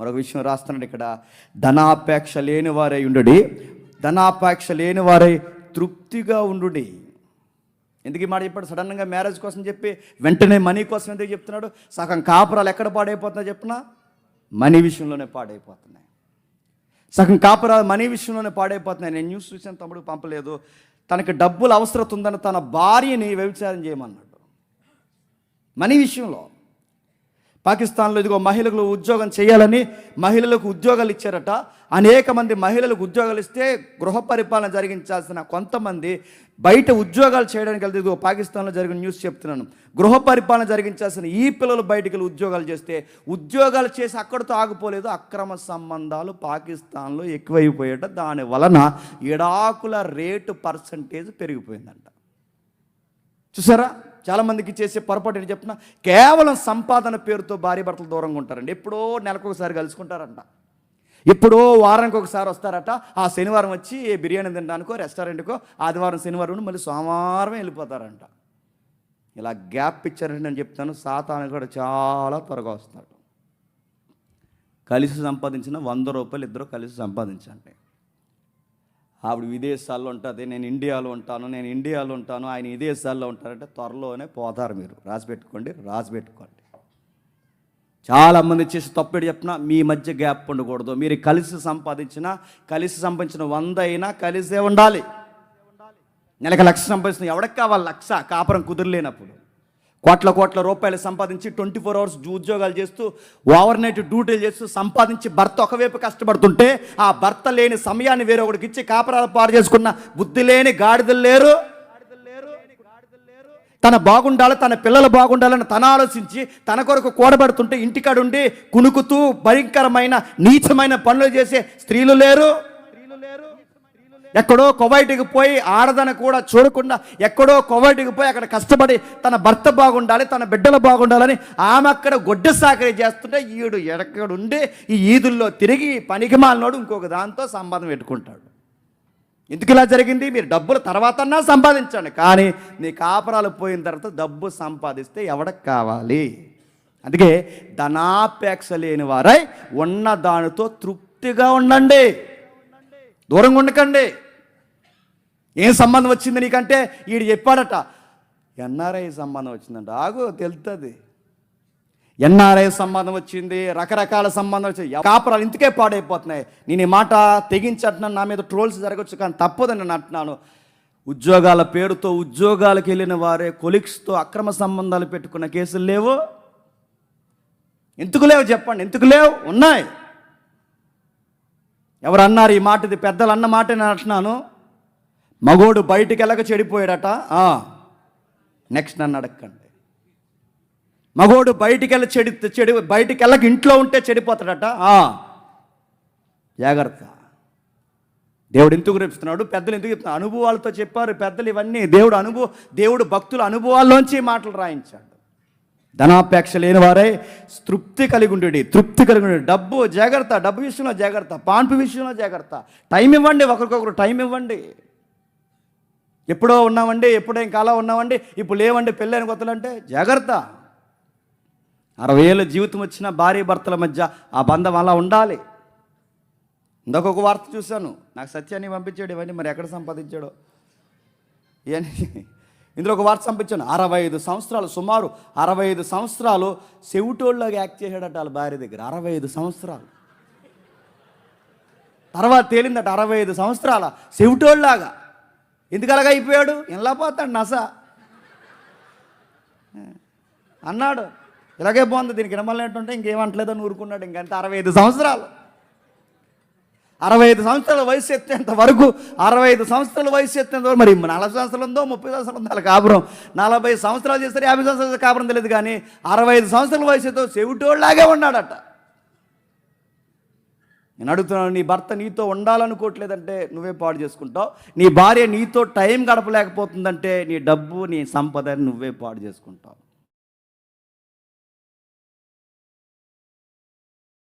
మరొక విషయం రాస్తున్నాడు ఇక్కడ. ధనాపేక్ష లేని వారై ఉండుడి. ధనాపేక్ష లేని వారై తృప్తిగా ఉండుడి. ఎందుకు ఈ మాట చెప్పాడు? సడన్గా మ్యారేజ్ కోసం చెప్పి వెంటనే మనీ కోసం ఎందుకు చెప్తున్నాడు? సగం కాపురాలు ఎక్కడ పాడైపోతున్నా చెప్పినా? మనీ విషయంలోనే పాడైపోతున్నాయి. సగం కాపురాలు మనీ విషయంలోనే పాడైపోతున్నాయి. నేను న్యూస్ చూసాను తమ్ముడు పంపలేదు. తనకి డబ్బులు అవసరం ఉందని తన భార్యని వ్యభిచారం చేయమన్నాడు. మనీ విషయంలో. పాకిస్తాన్లో ఇదిగో మహిళలు ఉద్యోగం చేయాలని మహిళలకు ఉద్యోగాలు ఇచ్చారట. అనేక మంది మహిళలకు ఉద్యోగాలు ఇస్తే గృహ పరిపాలన జరిగించాల్సిన కొంతమంది బయట ఉద్యోగాలు చేయడానికి వెళ్తే ఇదిగో పాకిస్తాన్లో జరిగిన న్యూస్ చెప్తున్నాను. గృహ పరిపాలన జరిగించాల్సిన ఈ పిల్లలు బయటికి వెళ్ళి ఉద్యోగాలు చేస్తే ఉద్యోగాలు చేసి అక్కడితో ఆగిపోలేదు. అక్రమ సంబంధాలు పాకిస్తాన్లో ఎక్కువైపోయేట దాని వలన ఎడాకుల రేటు పర్సంటేజ్ పెరిగిపోయిందంట. చూసారా? చాలామందికి చేసే పొరపాటు ఏంటి చెప్తున్నా? కేవలం సంపాదన పేరుతో భార్య భర్తలు దూరంగా ఉంటారండి. ఎప్పుడో నెలకు ఒకసారి కలుసుకుంటారంట. ఎప్పుడో వారానికి ఒకసారి వస్తారట. ఆ శనివారం వచ్చి బిర్యానీ తినడానికో రెస్టారెంట్కో ఆదివారం శనివారం మళ్ళీ సోమవారం వెళ్ళిపోతారంట. ఇలా గ్యాప్ ఇచ్చారంటే నేను చెప్తాను. సాతాను కూడా చాలా త్వరగా వస్తాడు. కలిసి సంపాదించిన వంద రూపాయలు ఇద్దరు కలిసి సంపాదించండి. ఆవిడ విదేశాల్లో ఉంటుంది నేను ఇండియాలో ఉంటాను నేను ఇండియాలో ఉంటాను ఆయన విదేశాల్లో ఉంటారంటే త్వరలోనే పోతారు మీరు. రాసి పెట్టుకోండి రాసి పెట్టుకోండి. చాలామంది చేసి తప్పేడు చెప్పినా మీ మధ్య గ్యాప్ ఉండకూడదు. మీరు కలిసి సంపాదించిన కలిసి సంపాదించిన వంద అయినా కలిసే ఉండాలి. నెలకు లక్ష సంపాదిస్తున్న ఎవరికి కావాలి లక్ష? కాపురం కుదిరలేనప్పుడు. కోట్ల కోట్ల రూపాయలు సంపాదించి ట్వంటీ ఫోర్ అవర్స్ ఉద్యోగాలు చేస్తూ ఓవర్ నైట్ డ్యూటీలు చేస్తూ సంపాదించి భర్త ఒకవైపు కష్టపడుతుంటే ఆ భర్త లేని సమయాన్ని వేరే ఒకటికి ఇచ్చి కాపరాలు పాడు చేసుకున్న బుద్ధి లేని గాడిదలు లేరు. తన బాగుండాలి తన పిల్లలు బాగుండాలని తన ఆలోచించి తన కొరకు కూడబడుతుంటే ఇంటికాడుండి కునుకుతూ భయంకరమైన నీచమైన పనులు చేసే స్త్రీలు లేరు. ఎక్కడో కొవైటికి పోయి ఆడదని కూడా చూడకుండా ఎక్కడో కొవైటికి పోయి అక్కడ కష్టపడి తన భర్త బాగుండాలి తన బిడ్డలు బాగుండాలని ఆమె అక్కడ గొడ్డ సాకరీ చేస్తుంటే ఈడు ఎక్కడుండి ఈ ఈదుల్లో తిరిగి పనికి మాలినోడు ఇంకొక దాంతో సంబంధం పెట్టుకుంటాడు. ఎందుకు ఇలా జరిగింది? మీరు డబ్బులు తర్వాతన్నా సంపాదించండి కానీ నీ కాపురాలు పోయిన తర్వాత డబ్బు సంపాదిస్తే ఎవడకు కావాలి? అందుకే ధనాపేక్ష లేని వారై ఉన్న దానితో తృప్తిగా ఉండండి. దూరంగా ఉండకండి. ఏం సంబంధం వచ్చింది నీకంటే? వీడు చెప్పాడట ఎన్ఆర్ఐ సంబంధం వచ్చిందంట. ఆగు తెలుస్తుంది ఎన్ఆర్ఐ సంబంధం వచ్చింది రకరకాల సంబంధం వచ్చింది. కాపురాలు ఇంతకే పాడైపోతున్నాయి. నేను ఈ మాట తెగించట్నాను నా మీద ట్రోల్స్ జరగచ్చు కానీ తప్పదని నేను అంటున్నాను. ఉద్యోగాల పేరుతో ఉద్యోగాలకు వెళ్ళిన వారే కొలిక్స్తో అక్రమ సంబంధాలు పెట్టుకున్న కేసులు లేవు. ఎందుకు లేవు చెప్పండి ఎందుకు లేవు? ఉన్నాయి. ఎవరు అన్నారు ఈ మాటది? పెద్దలు అన్న మాట నేను అంటున్నాను. మగోడు బయటికి వెళ్ళక చెడిపోయాడట. నెక్స్ట్ నన్ను అడగండి మగోడు బయటికి వెళ్ళి చెడి చెడి బయటికి వెళ్ళక ఇంట్లో ఉంటే చెడిపోతాడట. జాగ్రత్త. దేవుడు ఎందుకు రేపుతున్నాడు పెద్దలు ఎందుకు చెప్తున్నారు? అనుభవాలతో చెప్పారు పెద్దలు ఇవన్నీ. దేవుడు అనుభవ దేవుడు భక్తుల అనుభవాల్లోంచి మాటలు రాయించాడు. ధనాపేక్ష లేని వారే తృప్తి కలిగి ఉండేది తృప్తి కలిగి ఉండేది డబ్బు జాగ్రత్త డబ్బు విషయంలో జాగ్రత్త పాన్పు విషయంలో జాగ్రత్త. టైం ఇవ్వండి ఒకరికొకరు టైం ఇవ్వండి. ఎప్పుడో ఉన్నామండి ఎప్పుడో ఇంకా అలా ఉన్నామండి ఇప్పుడు లేవండి పెళ్ళైన కొత్తలు అంటే జాగ్రత్త. అరవై ఏళ్ళ జీవితం వచ్చిన భార్య భర్తల మధ్య ఆ బంధం అలా ఉండాలి. ఇందాక ఒక వార్త చూశాను. నాకు సత్యాన్ని పంపించాడు ఇవన్నీ మరి ఎక్కడ సంపాదించాడో? ఇవన్నీ ఇందులో ఒక వార్త పంపించాను అరవై ఐదు సంవత్సరాలు సుమారు అరవై ఐదు సంవత్సరాలు చెవిటోళ్ళగా యాక్ట్ చేశాడట వాళ్ళ భార్య దగ్గర. అరవై ఐదు సంవత్సరాలు. తర్వాత తేలిందట అరవై ఐదు సంవత్సరాల చెవిటోళ్ళలాగా. ఎందుకలాగా అయిపోయాడు? ఎలా పోతాడు నస. అన్నాడు. ఇలాగే బాగుంది దీనికి వినమలేంటుంటే ఇంకేమంటలేదని ఊరుకున్నాడు. ఇంకంత అరవై ఐదు సంవత్సరాలు. అరవై ఐదు సంవత్సరాల వయసు ఎత్తేంత వరకు అరవై ఐదు సంవత్సరాల వయసు ఎత్తేంత వరకు మరి నలభై సంవత్సరాలు ఉందో ముప్పై సంవత్సరాలు ఉందో అలా కాపురం. నలభై సంవత్సరాలు చేస్తారు యాభై సంవత్సరాల కాపురం తెలియదు కానీ అరవై ఐదు సంవత్సరాల వయసుతో చెవిటోళ్ళలాగే ఉన్నాడట. నేను అడుగుతున్నాను నీ భర్త నీతో ఉండాలనుకోవట్లేదంటే నువ్వే పాడు చేసుకుంటావు? నీ భార్య నీతో టైం గడపలేకపోతుందంటే నీ డబ్బు నీ సంపద నువ్వే పాడు చేసుకుంటావు?